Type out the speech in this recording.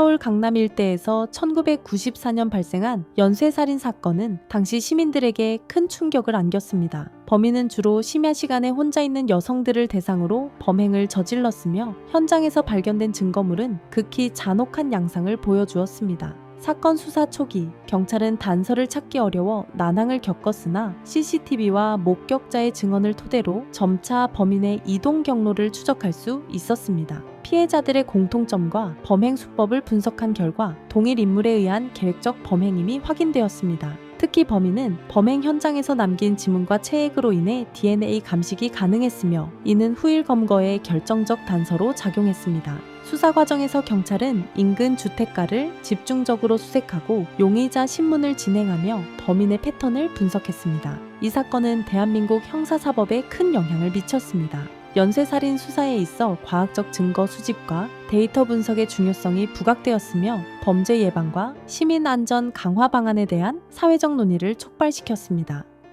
서울 강남 일대에서 1994년 발생한 연쇄살인 사건은 당시 시민들에게 큰 충격을 안겼습니다. 범인은 주로 심야 시간에 혼자 있는 여성들을 대상으로 범행을 저질렀으며 현장에서 발견된 증거물은 극히 잔혹한 양상을 보여주었습니다. 사건 수사 초기 경찰은 단서를 찾기 어려워 난항을 겪었으나 CCTV와 목격자의 증언을 토대로 점차 범인의 이동 경로를 추적할 수 있었습니다. 피해자들의 공통점과 범행 수법을 분석한 결과 동일 인물에 의한 계획적 범행임이 확인되었습니다. 특히 범인은 범행 현장에서 남긴 지문과 체액으로 인해 DNA 감식이 가능했으며 이는 후일 검거에 결정적 단서로 작용했습니다. 수사 과정에서 경찰은 인근 주택가를 집중적으로 수색하고 용의자 신문을 진행하며 범인의 패턴을 분석했습니다. 이 사건은 대한민국 형사사법에 큰 영향을 미쳤습니다. 연쇄살인 수사에 있어 과학적 증거 수집과 데이터 분석의 중요성이 부각되었으며 범죄 예방과 시민 안전 강화 방안에 대한 사회적 논의를 촉발시켰습니다.